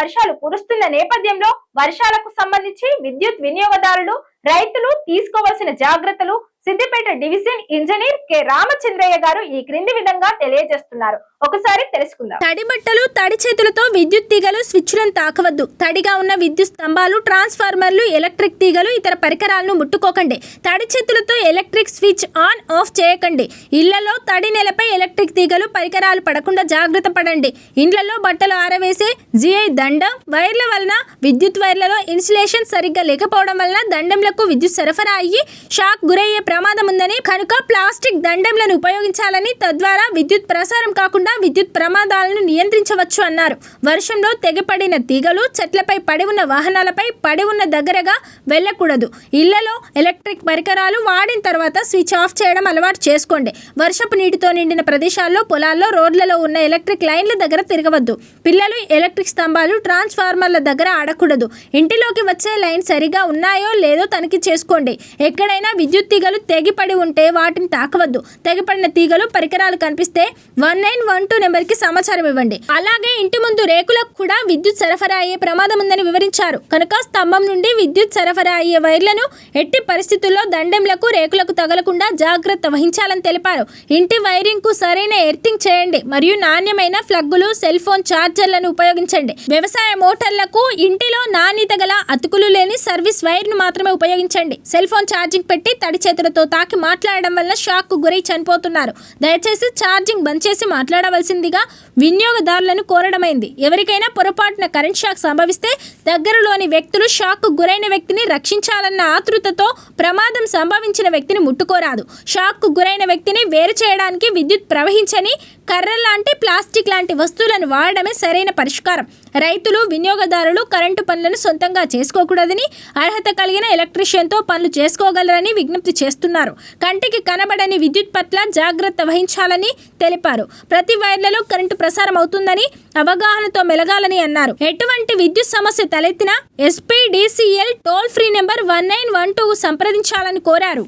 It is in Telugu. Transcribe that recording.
వర్షాలు కురుస్తున్న నేపథ్యంలో వర్షాలకు సంబంధించి విద్యుత్ వినియోగదారులు రైతులు తీసుకోవాల్సిన జాగ్రత్తలు Siddipet division engineer K Ramachandraiah garu ఈ క్రింది విధంగా తెలియజేస్తున్నారు. ఒకసారి తెలుసుకుందాం. తడి బట్టలు తడి చేతులతో విద్యుత్ తీగలు స్విచ్లను తాకవద్దు. తడిగా ఉన్న విద్యుత్ స్తంభాలు ట్రాన్స్ఫార్మర్లు ఎలక్ట్రిక్ తీగలు ఇతర పరికరాలను ముట్టుకోకండి. తడి చేతులతో ఎలక్ట్రిక్ స్విచ్ ఆన్ ఆఫ్ చేయకండి. ఇళ్ళలో తడి నెలపై ఎలక్ట్రిక్ తీగలు పరికరాలు పడకుండా జాగ్రత్త పడండి. ఇండ్లలో బట్టలు ఆరవేసే జిఐ దండం వైర్ల వలన విద్యుత్ వైర్లలో ఇన్సులేషన్ సరిగ్గా లేకపోవడం వలన దండంలో దండంలకు విద్యుత్ సరఫరా అయ్యి షాక్ గురయ్యే ప్రమాదం ఉందని కనుక ప్లాస్టిక్ దండంలను ఉపయోగించాలని తద్వారా విద్యుత్ ప్రసారం కాకుండా విద్యుత్ ప్రమాదాలను నియంత్రించవచ్చు అన్నారు. వర్షంలో తెగపడిన తీగలు చెట్లపై పడి ఉన్న వాహనాలపై పడి ఉన్న దగ్గరగా వెళ్ళకూడదు. ఇళ్ళలో ఎలక్ట్రిక్ పరికరాలు వాడిన తర్వాత స్విచ్ ఆఫ్ చేయడం అలవాటు చేసుకోండి. వర్షపు నీటితో నిండిన ప్రదేశాల్లో పొలాల్లో రోడ్లలో ఉన్న ఎలక్ట్రిక్ లైన్ల దగ్గర తిరగవద్దు. పిల్లలు ఎలక్ట్రిక్ స్తంభాలు ట్రాన్స్ఫార్మర్ల దగ్గర ఆడకూడదు. ఇంటిలోకి వచ్చే లైన్ సరిగా ఉన్నాయో లేదో తనిఖీ చేసుకోండి. ఎక్కడైనా విద్యుత్ తీగలు తెగిపడి ఉంటే వాటిని తాకవద్దు. తెగపడిన తీగలు పరికరాలు కనిపిస్తే వన్ నైన్ వన్ టూ నెంబర్కి సమాచారం ఇవ్వండి. అలాగే ఇంటి ముందు రేకులకు కూడా విద్యుత్ సరఫరా అయ్యే ప్రమాదం ఉందని వివరించారు. కనుక స్తంభం నుండి విద్యుత్ సరఫరా అయ్యే వైర్లను ఎట్టి పరిస్థితుల్లో దండెంలకు రేకులకు తగలకుండా జాగ్రత్త వహించాలని తెలిపారు. ఇంటి వైరింగ్కు సరైన ఎర్తింగ్ చేయండి. మరియు నాణ్యమైన ఫ్లగ్గులు సెల్ ఫోన్ ఛార్జర్లను ఉపయోగించండి. వ్యవసాయ మోటార్లకు ఇంటిలో నాణ్యత గల అతుకులు లేని సర్వీస్ వైర్ను మాత్రమే ఉపయోగించండి. సెల్ ఫోన్ ఛార్జింగ్ పెట్టి తడి చేతులతో తాకి మాట్లాడడం వల్ల షాక్కు గురై చనిపోతున్నారు. దయచేసి ఛార్జింగ్ బంద్ చేసి మాట్లాడవలసిందిగా వినియోగదారులను కోరడమైంది. ఎవరికైనా పొరపాటున కరెంట్ షాక్ సంభవిస్తే దగ్గరలోని వ్యక్తులు షాక్కు గురైన వ్యక్తిని రక్షించాలన్న ఆతృతతో ప్రమాదం సంభవించిన వ్యక్తిని ముట్టుకోరాదు. షాక్కు గురైన వ్యక్తిని వేరు చేయడానికి విద్యుత్ ప్రవహించని కర్ర లాంటి ప్లాస్టిక్ లాంటి వస్తువులను వాడడమే సరైన పరిష్కారం. రైతులు వినియోగదారులు కరెంటు పనులను సొంతంగా చేసుకోకూడదని అర్హత కలిగిన ఎలక్ట్రీషియన్తో పనులు చేసుకోగలరని విజ్ఞప్తి చేస్తున్నారు. కంటికి కనబడని విద్యుత్ పట్ల జాగ్రత్త వహించాలని తెలిపారు. ప్రతి వైర్లలో కరెంటు ప్రసారం అవుతుందని అవగాహనతో మెలగాలని అన్నారు. ఎటువంటి విద్యుత్ సమస్య తలెత్తినా SPDCL toll free number one nine one two సంప్రదించాలని కోరారు.